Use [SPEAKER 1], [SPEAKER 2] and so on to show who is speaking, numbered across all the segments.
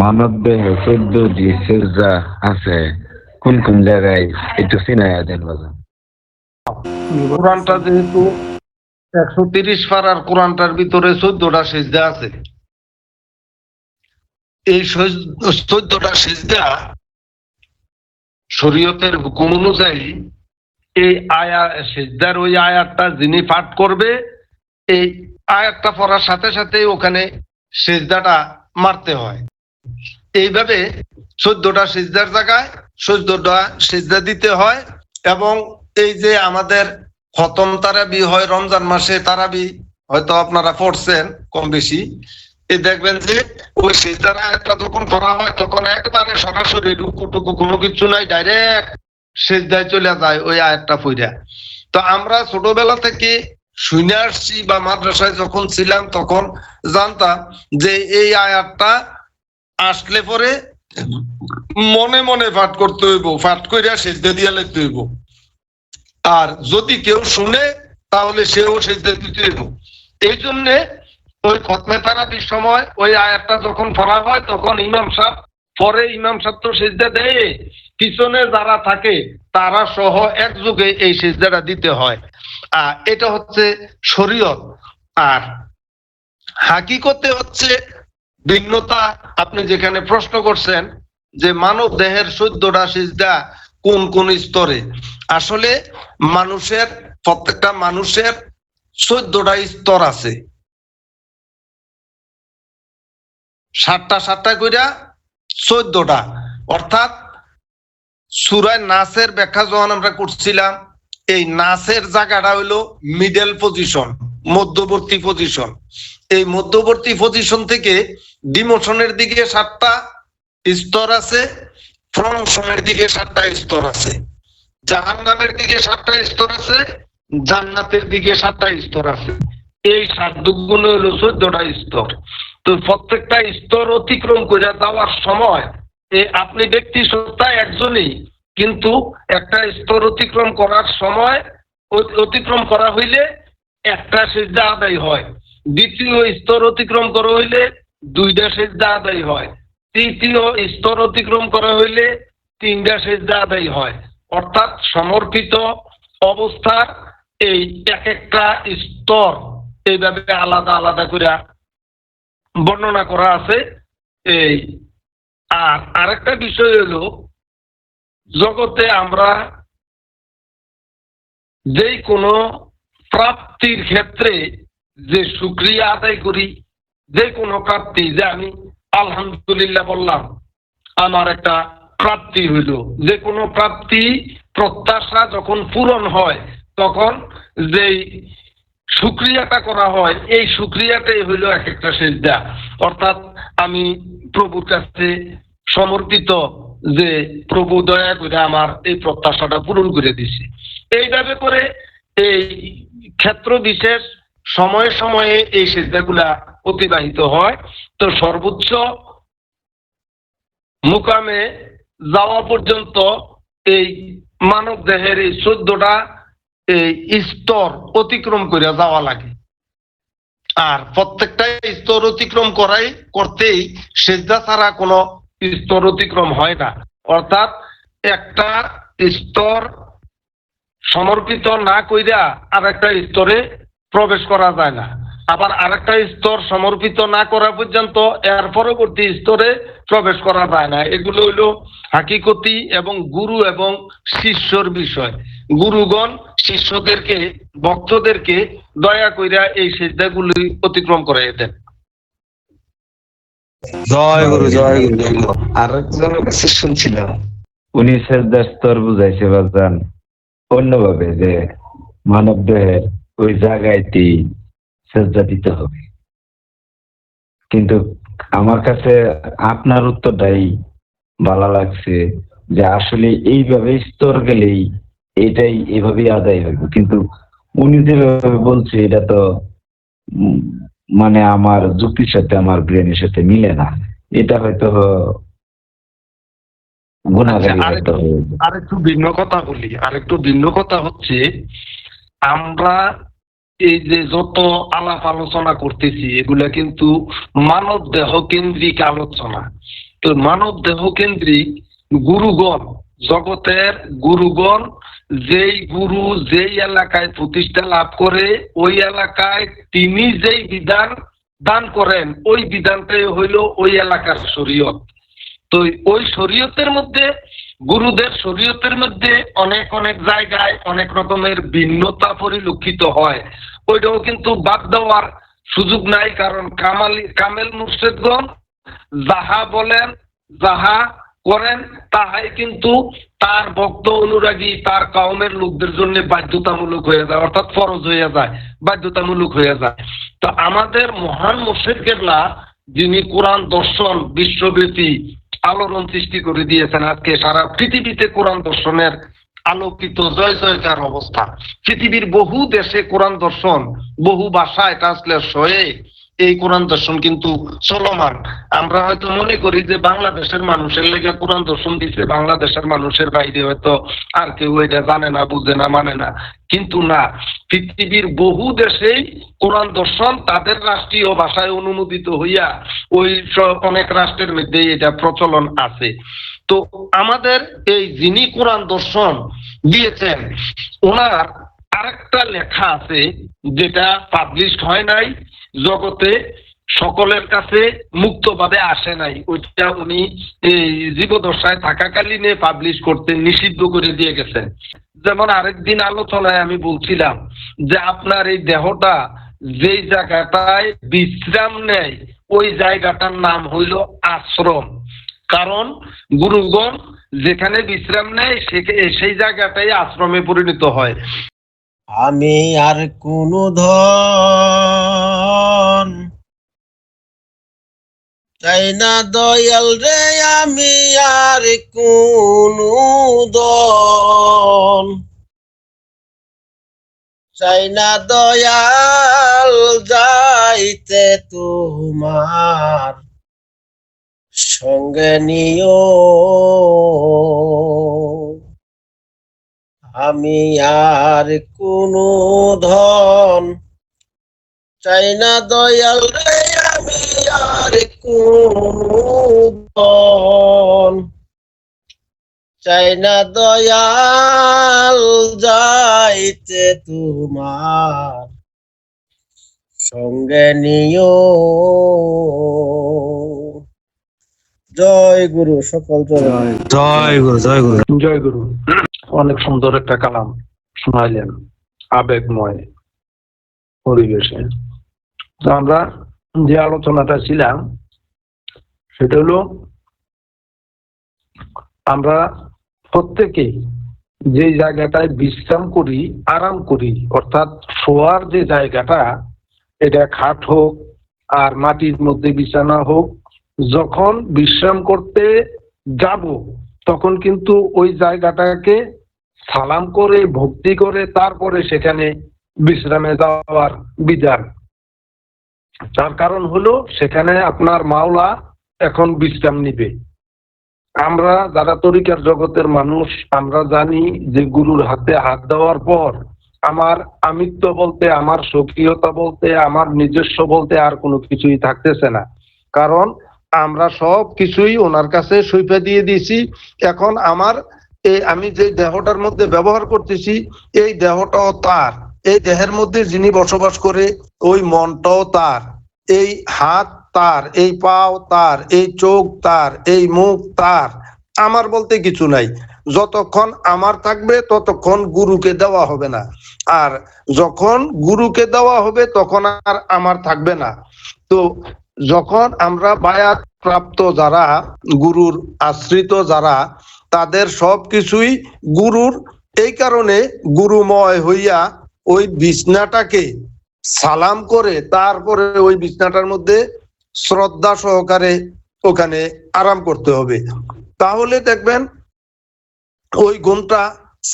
[SPEAKER 1] মানব দেহে চোদ্দ জি সেজদা আছে। কোন কোন জায়গায় একটু চিনাইয়া দেন বাজান
[SPEAKER 2] কোরআনটা যেহেতু একশো তিরিশ পারার কোরআনটার ভিতরে চোদ্দটা সেজদা আছে। এই চোদ্দটা সেজদা শরীয়তের হুকুম অনুযায়ী এই আয়া সেজদার ওই আয়াতটা যিনি পাঠ করবে, এই আয়াতটা পড়ার সাথে সাথে ওখানে সেজদাটা মারতে হয়। এইভাবে চোদ্দটা সেজদার জায়গায় চোদ্দটা সেজদা দিতে হয় এবং এই যে আমাদের খতম তারাবি হয় রমজান মাসে, তারাবি হয়তো আপনারা পড়ছেন কম বেশি। এই দেখবেন যে ওই সিজদার আয়াতটা যখন করা হয়, তখন একবারে সরাসরি রুকু টুকু কোনো কিছু নাই, ডাইরেক্ট সেজদায় চলে যায় ওই আয়াতটা পইরা। তো আমরা ছোটবেলা থেকে শুনে আসছি বা মাদ্রাসায় যখন ছিলাম, তখন জানতাম যে এই আয়াতটা আসলে পরে মনে মনে পাঠ করতে হইব পাঠ করিয়া সেজদা দিয়া লিখতে হইব। আর যদি কেউ শুনে, তাহলে সেও সেজদা দিতে হইব। এই জন্যে ওই খতমে তারাবির সময় ওই আয়াতটা যখন পড়া হয়, তখন ইমাম সাহেব, পরে ইমাম সাহেব তো সেজদা দেয়। পিছনে যারা থাকে, তারা সহ একযোগে এই সেজদাটা দিতে হয়। আর এটা হচ্ছে শরীয়ত। আর হাকিকতে হচ্ছে ভিন্নতা আপনি যেখানে প্রশ্ন করছেন যে মানব দেহের চোদ্দটা সিজদা কোন কোন স্তরে? আসলে মানুষের, প্রত্যেকটা মানুষের চোদ্দটা স্তর আছে। সাতটা সাতটা কইরা চোদ্দটা। অর্থাৎ সুরায় নাচের ব্যাখ্যা যখন আমরা করছিলাম, এই নাচের জায়গাটা হইল মিডল পজিশন মধ্যবর্তী পজিশন এই মধ্যবর্তী পজিশন থেকে ডিমোশনের দিকে সাতটা স্তর আছে প্রমোশনের দিকে সাতটা স্তর আছে। জাহান্নামের দিকে সাতটা স্তর আছে, জান্নাতের দিকে সাতটা স্তর আছে। এই সাত দুগুণ হলো চোদ্দটা স্তর। তো প্রত্যেকটা স্তর অতিক্রম করে যাওয়ার সময় এ আপনি ব্যক্তি সত্তা একজনই, কিন্তু একটা স্তর অতিক্রম করার সময় অতিক্রম করা হইলে একটা সেজদা আদায় হয়। দ্বিতীয় স্তর অতিক্রম করা হইলে দুই দুইটা সেজদা আদায় হয়। তৃতীয় স্তর অতিক্রম করা হইলে তিনটা সেজদা আদায় হয়। অর্থাৎ সমর্পিত অবস্থার এই এক একটা স্তর এইভাবে আলাদা আলাদা করে বর্ণনা করা আছে। এই, আর আরেকটা বিষয় হলো, জগতে আমরা যেই কোনো প্রাপ্তির ক্ষেত্রে যে সুক্রিয়া আদায় করি, যে কোনো প্রাপ্তি যে আমি আলহামদুলিল্লাহ বললাম, আমার একটা প্রাপ্তি হইল। যে কোনো প্রাপ্তি, প্রত্যাশা যখন পূরণ হয়, তখন যেই সুক্রিয়াটা করা হয়, এই সুক্রিয়াটাই হইল এক একটা সেজদা। অর্থাৎ আমি প্রভুর কাছে সমর্পিত যে প্রভু দয়া করে আমার এই প্রত্যাশাটা পূরণ করে দিছে। এইভাবে করে এই ক্ষেত্র বিশেষ সময়ে সময়ে এই সেজদাগুলা অতিবাহিত হয়। তো সর্বোচ্চ মুকামে যাওয়া পর্যন্ত এই মানব দেহের এই চোদ্দটা এই স্তর অতিক্রম করে যাওয়া লাগে। আর প্রত্যেকটা স্তর অতিক্রম করাই করতেই সেজদা ছাড়া কোনো স্তর অতিক্রম হয় না। অর্থাৎ একটা স্তর সমর্পিত না কইরা আর একটা স্তরে প্রবেশ করা যায় না। আবার আরেকটা স্তর সমর্পিত না করা পর্যন্ত এর পরবর্তী স্তরে প্রবেশ করা যায় না। এগুলো হইল হাকিকতি এবং গুরু এবং শিষ্যর বিষয়। গুরুগণ শিষ্যদেরকে ভক্তদেরকে দয়া কইরা এই সিদ্ধাগুলি অতিক্রম করে দেন।
[SPEAKER 3] জয় গুরু জয় গুরু জয় গুরু। আরেকজনের কাছে শুনছিলাম
[SPEAKER 1] উনি সেজদার স্তর বুঝাইছে বাজান। অন্যভাবে যে মানব দেহের ওই জায়গায়তেই সেজদা দিতে হবে। কিন্তু আমার কাছে আপনার উত্তরটাই ভালো লাগছে যে আসলে এইভাবে স্তর গেলেই এটাই এভাবেই আদায় হবে। কিন্তু উনি যেভাবে বলছে এটা তো মানে আমার যুক্তির সাথে আমার ব্রেনের সাথে মিলে না। এটা হয়তো গুণাগারি
[SPEAKER 2] আচ্ছা,
[SPEAKER 1] হয়তো যাবে।
[SPEAKER 2] আর একটু ভিন্ন কথা বলি। আর একটু ভিন্ন কথা হচ্ছে আমরা এই যে যত আলাপ আলোচনা করতেছি, এগুলা কিন্তু মানব দেহ কেন্দ্রিক আলোচনা। তো মানব দেহ কেন্দ্রিক গুরুগণ, জগতের গুরুগণ যেই গুরু যেই এলাকায় প্রতিষ্ঠা লাভ করে, ওই এলাকায় তিনি যেই বিধান দান করেন, ওই বিধানটাই হইল ওই এলাকার শরীয়ত। তো ওই শরীয়তের মধ্যে গুরুদের শরীয়তের মধ্যে অনেক অনেক জায়গায় অনেক রকমের ভিন্নতা পরিলক্ষিত হয়। ওইটাও কিন্তু বাদ দেওয়ার সুযোগ নাই, কারণ কামালি, কামেল মুর্শেদগণ যাহা বলেন, যাহা করেন, তাহাই কিন্তু তার ভক্ত অনুরাগী, তার কাউমের লোকদের জন্য বাধ্যতামূলক হয়ে যায়, অর্থাৎ ফরজ হয়ে যায়, বাধ্যতামূলক হয়ে যায়। তো আমাদের মহান মুর্শেদ কেবলা যিনি কোরআন দর্শন, বিশ্বব্যাপী আলোড়ন সৃষ্টি করে দিয়েছেন আজকে সারা পৃথিবীতে কোরআন দর্শনের আলোকিত জয় জয়কার অবস্থা। পৃথিবীর বহু দেশে কোরআন দর্শন বহু ভাষায় ট্রান্সলেট হয়ে এই কোরআন দর্শন কিন্তু চলমান আমরা হয়তো মনে করি যে বাংলাদেশের মানুষের লেগে কোরআন দর্শন দিচ্ছে বাংলাদেশের মানুষের বাইরে হয়তো আর কেউ এটা জানে না, বুঝে না মানে না। কিন্তু না, পৃথিবীর বহু দেশেই কোরআন দর্শন তাদের রাষ্ট্রীয় ভাষায় অনুমোদিত হইয়া ওই অনেক রাষ্ট্রের মধ্যে এটা প্রচলন আছে। তো আমাদের এই যিনি কোরআন দর্শন দিয়েছেন, ওনার আরেকটা লেখা আছে যেটা পাবলিশ হয় নাই, জগতে সকলের কাছে মুক্তভাবে আসে নাই। ওইটা উনি জীবদশায় থাকাকালীনে পাবলিশ করতে নিষিদ্ধ করে দিয়ে গেছেন। যেমন আরেকদিন আলোচনায় আমি বলছিলাম যে আপনার এই দেহটা যেই জায়গাটায় বিশ্রাম নেয়, ওই জায়গাটার নাম হইল আশ্রম। কারণ গুরুগণ যেখানে বিশ্রাম নেয় সেই জায়গাটাই আশ্রমে পরিণত হয়।
[SPEAKER 4] আমি আর কোন ধন। চাই না দয়াল রে, আমি আর কোন দন চাই না দয়াল যাইতে তোমার সঙ্গে নিও। আমি আর কোনো ধন চাই না দয়াল রে আমি আর কোনো ধন চাই না দয়াল যাইতে তোমার সঙ্গে নিও। জয় গুরু সকল জয়।
[SPEAKER 3] জয় গুরু জয় গুরু।
[SPEAKER 2] জয় গুরু। অনেক সুন্দর একটা কালাম শোনাইলেন আবেগময় পরিবেশে। তো আমরা যে আলোচনাটা ছিলাম, সেটা হলো, আমরা প্রত্যেকেই যে জায়গাটায় বিশ্রাম করি, আরাম করি, অর্থাৎ শোয়ার যে জায়গাটা, এটা খাট হোক আর মাটির মধ্যে বিছানা হোক, যখন বিশ্রাম করতে যাব, তখন কিন্তু ওই জায়গাটাকে সালাম করে, ভক্তি করে, তারপরে সেখানে বিশ্রামে যাওয়ার বিধান। তার কারণ হলো, সেখানে আপনার মাওলা এখন বিশ্রাম নিবে। আমরা যারা তরিকার জগতের মানুষ, আমরা জানি যে গুরুর হাতে হাত দেওয়ার পর আমার আমিত্ব বলতে, আমার সক্রিয়তা বলতে, আমার নিজস্ব বলতে আর কোনো কিছুই থাকতেছে না। কারণ আমরা সব কিছুই ওনার কাছে সইপে দিয়ে দিয়েছি। এখন আমার এই আমি যে দেহটার মধ্যে ব্যবহার করতেছি, এই দেহটাও তার। এই দেহের মধ্যে যিনি বসবাস করে, ওই মনটাও তার। এই হাত তার, এই পাও তার, এই চোখ তার, এই মুখ তার। আমার বলতে কিছু নাই। যতক্ষণ আমার থাকবে, ততক্ষণ গুরুকে দেওয়া হবে না। আর যখন গুরুকে দেওয়া হবে, তখন আর আমার থাকবে না। তো যখন আমরা বায়াত প্রাপ্ত যারা, গুরুর আশ্রিত যারা তাদের সব কিছুই গুরুর। এই কারণে গুরুময় হইয়া ওই বিছনাটাকে সালাম করে, তারপরে ওই বিছনাটার মধ্যে শ্রদ্ধা সহকারে ওখানে আরাম করতে হবে। তাহলে দেখবেন ওই ঘুমটা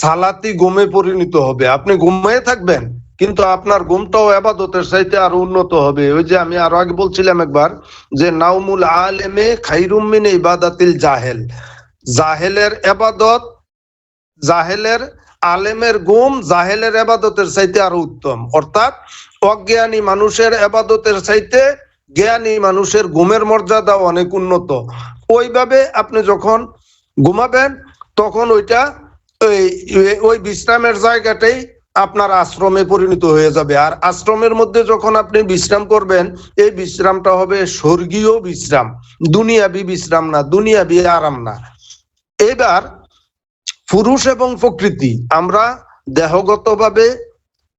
[SPEAKER 2] সালাতি ঘুমে পরিণত হবে। আপনি ঘুমিয়ে থাকবেন, কিন্তু আপনার ঘুমটাও আবাদতের চাইতে আরও উন্নত হবে। ওই যে আমি আরও আগে বলছিলাম একবার যে নাউমুল আলেমে খাইরুম মিন ইবাদাতিল জাহেল। জাহেলের এবাদত, জাহেলের আলেমের গুম, জাহেলের এবাদতের চাইতে আরও উত্তম। অর্থাৎ অজ্ঞানী মানুষের এবাদতের চাইতে জ্ঞানী মানুষের ঘুমের মর্যাদা অনেক উন্নত। ওইভাবে আপনি যখন ঘুমাবেন, তখন ওইটা ওই ওই বিশ্রামের জায়গাটাই আপনার আশ্রমে পরিণত হয়ে যাবে। আর আশ্রমের মধ্যে যখন আপনি বিশ্রাম করবেন, এই বিশ্রামটা হবে স্বর্গীয় বিশ্রাম। দুনিয়াবি বিশ্রাম না, দুনিয়াবি আরাম না। এবার পুরুষ এবং প্রকৃতি, আমরা দেহগতভাবে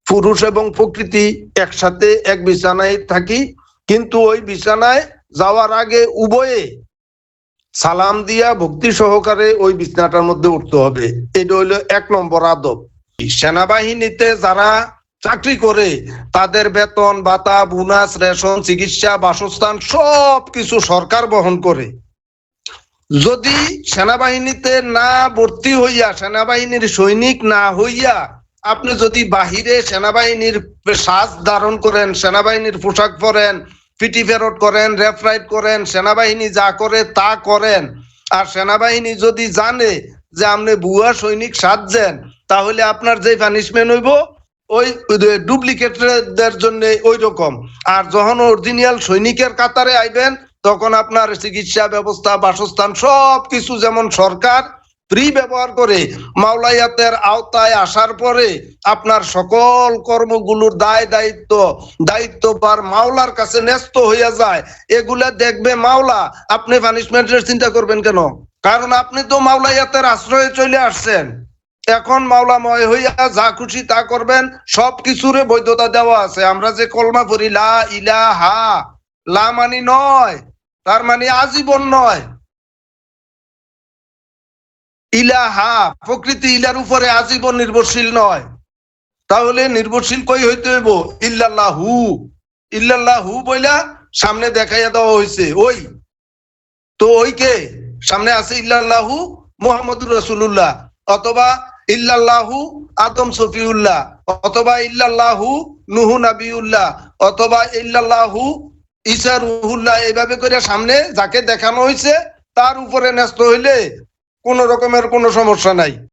[SPEAKER 2] পুরুষ এবং প্রকৃতি একসাথে এক বিছানায় থাকি, কিন্তু ওই বিছানায় যাওয়ার আগে উভয়ে সালাম দিয়া ভক্তি সহকারে ওই বিছানাটার মধ্যে উঠতে হবে। এটা হইল এক নম্বর আদব। সেনাবাহিনীতে যারা চাকরি করে, তাদের বেতন, ভাতা, বোনাস, রেশন, চিকিৎসা, বাসস্থান সব কিছু সরকার বহন করে। যদি সেনাবাহিনীতে না ভর্তি হইয়া, সেনাবাহিনীর সৈনিক না হইয়া আপনি যদি বাহিরে সেনাবাহিনীর সাজ ধারণ করেন, সেনাবাহিনীর পোশাক পরেন, পিটি ফেরত করেন রেফরাইট করেন, সেনাবাহিনী যা করে তা করেন, আর সেনাবাহিনী যদি জানে যে আপনি বুয়া সৈনিক সাজছেন, তাহলে আপনার যে পানিশমেন্ট হইব, ওই ডুপ্লিকেটদের জন্য ওই রকম আর যখন অরিজিনাল সৈনিকের কাতারে আইবেন তখন আপনার চিকিৎসা ব্যবস্থা, বাসস্থান সব কিছু যেমন সরকার ফ্রি ব্যবহার করে, মাওলায়াতের আওতায় আসার পরে আপনার সকল কর্মগুলোর দায় দায়িত্ব দায়িত্ব পার মাওলার কাছে ন্যস্ত হইয়া যায়। এগুলা দেখবে মাওলা, আপনি পানিশমেন্টের চিন্তা করবেন কেন? কারণ আপনি তো মাওলায়াতের আশ্রয়ে চলে আসছেন। এখন মাওলাময় হইয়া যা খুশি তা করবেন সব কিছুরে বৈধতা দেওয়া আছে। আমরা যে কলমা পড়ি, লা ইলাহা, লা মানি নয়। তার মানে আজীবন নয়। ইলাহা, প্রকৃতি ইলার উপরে আজীবন নির্ভরশীল নয়। তাহলে নির্ভরশীল কই হইতে হইব? ইল্লাল্লাহু। ইল্লাল্লাহু বইলা সামনে দেখাইয়া দেওয়া হয়েছে ওই। তো ওই কে? সামনে আছে ইল্লাল্লাহু মোহাম্মদুর রসুল্লাহ অথবা ইল্লাল্লাহু আদম সফিউল্লাহ অথবা ইল্লাল্লাহু নুহু নাবিউল্লাহ অথবা ইল্লাল্লাহু ঈসা রুহুল্লাহ এইভাবে করে সামনে যাকে দেখানো হয়েছে তার উপরে ন্যস্ত হইলে কোন রকমের কোনো সমস্যা নাই।